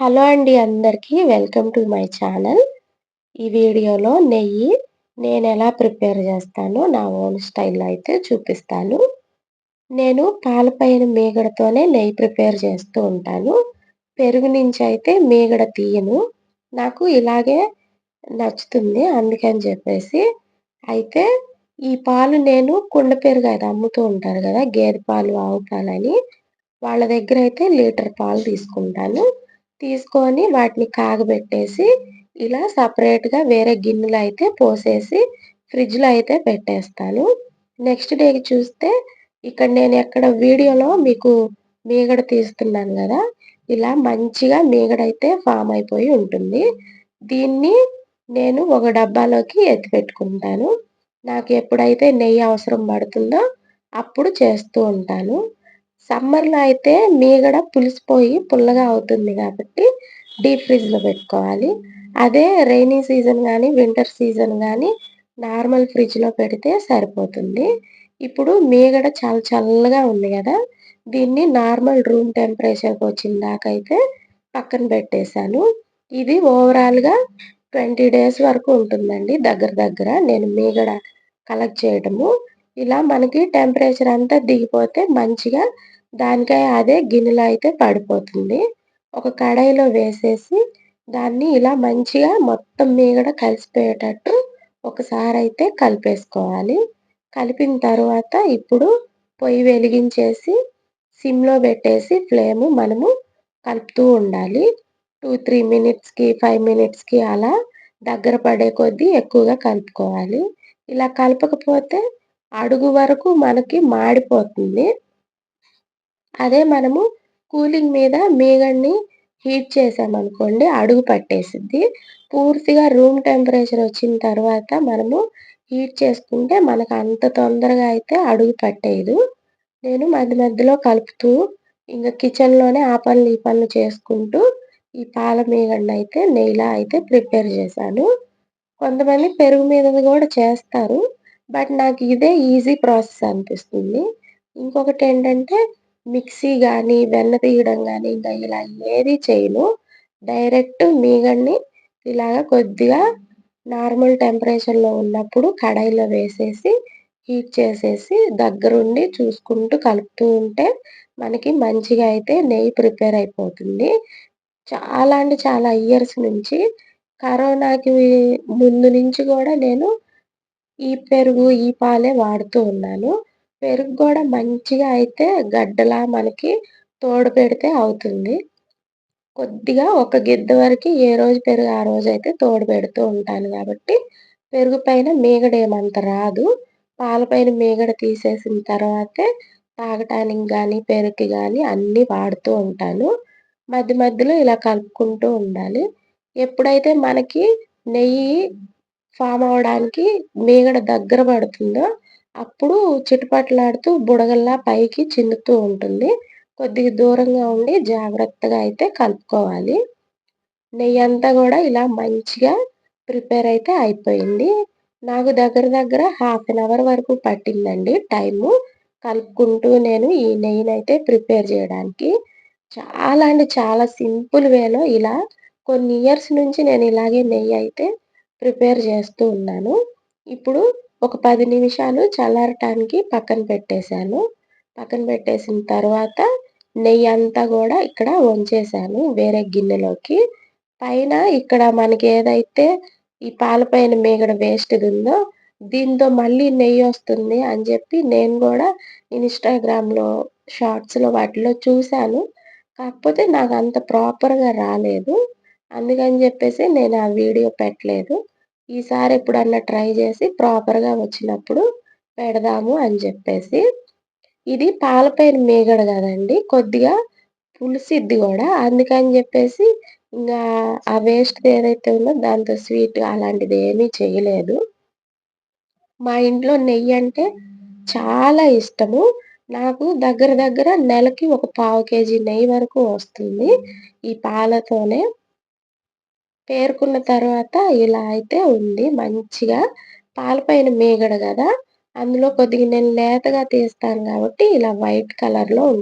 Hello అండి అందరికీ welcome to my channel. ఈ వీడియోలో నెయ్యి నేను ఎలా ప్రిపేర్ చేస్తానో నా ఓన్ స్టైల్లో అయితే చూపిస్తాను. నేను పాలపైన మీగడతోనే నెయ్యి ప్రిపేర్ చేస్తూ ఉంటాను. పెరుగు నుంచి అయితే మీగడ తీయను. నాకు ఇలాగే నచ్చుతుంది అందుకని చెప్పేసి. అయితే ఈ పాలు నేను కుండ పెరుగు అది అమ్ముతూ ఉంటారు కదా గేదె పాలు ఆవు పాలు అని. వాళ్ళ దగ్గర అయితే లీటర్ పాలు తీసుకుంటాను. తీసుకొని వాటిని కాగబెట్టేసి ఇలా సపరేట్గా వేరే గిన్నెలో అయితే పోసేసి ఫ్రిడ్జ్లో అయితే పెట్టేస్తాను. నెక్స్ట్ డేకి చూస్తే ఇక్కడ నేను ఎక్కడ వీడియోలో మీకు మీగడ తీస్తున్నాను కదా ఇలా మంచిగా మీగడైతే ఫామ్ అయిపోయి ఉంటుంది. దీన్ని నేను ఒక డబ్బాలోకి ఎత్తి పెట్టుకుంటాను. నాకు ఎప్పుడైతే నెయ్యి అవసరం పడుతుందో అప్పుడు చేస్తూ ఉంటాను. సమ్మర్లో అయితే మీగడ పులిసిపోయి పుల్లగా అవుతుంది కాబట్టి డీప్ ఫ్రిడ్జ్లో పెట్టుకోవాలి. అదే రైనీ సీజన్ కానీ వింటర్ సీజన్ కానీ నార్మల్ ఫ్రిడ్జ్లో పెడితే సరిపోతుంది. ఇప్పుడు మీగడ చాలా చల్లగా ఉంది కదా దీన్ని నార్మల్ రూమ్ టెంపరేచర్కి వచ్చిన దాకైతే పక్కన పెట్టేశాను. ఇది ఓవరాల్గా ట్వంటీ డేస్ వరకు ఉంటుందండి దగ్గర దగ్గర. నేను మీగడ కలెక్ట్ చేయడము ఇలా మనకి టెంపరేచర్ అంతా దిగిపోతే మంచిగా దానికై అదే గిన్నెలో అయితే పడిపోతుంది. ఒక కడాయిలో వేసేసి దాన్ని ఇలా మంచిగా మొత్తం మీగడ కలిసిపోయేటట్టు ఒకసారి అయితే కలిపేసుకోవాలి. కలిపిన తర్వాత ఇప్పుడు పొయ్యి వెలిగించేసి సిమ్లో పెట్టేసి ఫ్లేము మనము కలుపుతూ ఉండాలి. టూ త్రీ మినిట్స్కి ఫైవ్ మినిట్స్కి అలా దగ్గర పడే కొద్దీ ఎక్కువగా కలుపుకోవాలి. ఇలా కలపకపోతే అడుగు వరకు మనకి మాడిపోతుంది. అదే మనము కూలింగ్ మీద మీగడ్ని హీట్ చేసామనుకోండి అడుగు పట్టేసిద్ది. పూర్తిగా రూమ్ టెంపరేచర్ వచ్చిన తర్వాత మనము హీట్ చేసుకుంటే మనకు అంత తొందరగా అయితే అడుగు పట్టేయదు. నేను మధ్య మధ్యలో కలుపుతూ ఇంకా కిచెన్లోనే ఆ పనులు ఈ పనులు చేసుకుంటూ ఈ పాల మీగడని అయితే నెయ్యిలా అయితే ప్రిపేర్ చేశాను. కొంతమంది పెరుగు మీద కూడా చేస్తారు. బట్ నాకు ఇదే ఈజీ ప్రాసెస్ అనిపిస్తుంది. ఇంకొకటి ఏంటంటే మిక్సీ కానీ వెన్న తీయడం కానీ ఇంకా ఇలా ఏది చేయను. డైరెక్ట్ మీగడ్ని ఇలాగ కొద్దిగా నార్మల్ టెంపరేచర్లో ఉన్నప్పుడు కడాయిలో వేసేసి హీట్ చేసేసి దగ్గరుండి చూసుకుంటూ కలుపుతూ ఉంటే మనకి మంచిగా అయితే నెయ్యి ప్రిపేర్ అయిపోతుంది. చాలా అంటే చాలా ఇయర్స్ నుంచి కరోనాకి ముందు నుంచి కూడా నేను ఈ పెరుగు ఈ పాలే వాడుతూ ఉన్నాను. పెరుగు కూడా మంచిగా అయితే గడ్డలా మనకి తోడు పెడితే అవుతుంది. కొద్దిగా ఒక గిద్ద వరకు ఏ రోజు పెరుగు ఆ రోజు అయితే తోడు పెడుతూ ఉంటాను కాబట్టి పెరుగు పైన మీగడ ఏమంత రాదు. పాల పైన మీగడ తీసేసిన తర్వాతే తాగటానికి కానీ పెరుగుకి కానీ అన్నీ వాడుతూ ఉంటాను. మధ్య మధ్యలో ఇలా కలుపుకుంటూ ఉండాలి. ఎప్పుడైతే మనకి నెయ్యి ఫామ్ అవడానికి మీగడ దగ్గర పడుతుందో? అప్పుడు చిటపటలాడుతూ బుడగల్లా పైకి చిన్నుతూ ఉంటుంది. కొద్దిగా దూరంగా ఉండి జాగ్రత్తగా అయితే కలుపుకోవాలి. నెయ్యి అంతా కూడా ఇలా మంచిగా ప్రిపేర్ అయితే అయిపోయింది. నాకు దగ్గర దగ్గర హాఫ్ అన్ అవర్ వరకు పట్టిందండి టైము. కలుపుకుంటూ నేను ఈ నెయ్యిని అయితే ప్రిపేర్ చేయడానికి. చాలా అంటే చాలా సింపుల్ వేలో ఇలా కొన్ని ఇయర్స్ నుంచి నేను ఇలాగే నెయ్యి అయితే ప్రిపేర్ చేస్తూ ఉన్నాను. ఇప్పుడు ఒక పది నిమిషాలు చల్లారటానికి పక్కన పెట్టేశాను. పక్కన పెట్టేసిన తర్వాత నెయ్యి అంతా కూడా ఇక్కడ వంచేసాను వేరే గిన్నెలోకి. పైన ఇక్కడ మనకి ఏదైతే ఈ పాల పైన మీగడ వేస్ట్ది ఉందో దీంతో మళ్ళీ నెయ్యి వస్తుంది అని చెప్పి నేను కూడా ఇన్స్టాగ్రామ్లో షార్ట్స్లో వాటిలో చూశాను. కాకపోతే నాకు అంత ప్రాపర్గా రాలేదు. అందుకని చెప్పేసి నేను ఆ వీడియో పెట్టలేదు. ఈసారి ఎప్పుడన్నా ట్రై చేసి ప్రాపర్గా వచ్చినప్పుడు పెడదాము అని చెప్పేసి. ఇది పాలపైన మీగడ కదండి కొద్దిగా పులిసిద్ది కూడా. అందుకని చెప్పేసి ఇంకా ఆ వేస్ట్ ఏదైతే ఉందో దాంతో స్వీట్ అలాంటిది ఏమీ చేయలేదు. మా ఇంట్లో నెయ్యి అంటే చాలా ఇష్టము. నాకు దగ్గర దగ్గర నెలకి ఒక పావు కేజీ నెయ్యి వరకు వస్తుంది ఈ పాలతోనే. పేరుకున్న తర్వాత ఇలా అయితే ఉంది. మంచిగా పాలపైన మీగడ కదా అందులో కొద్దిగా నేను లేతగా తీస్తాను కాబట్టి ఇలా వైట్ కలర్లో ఉంటుంది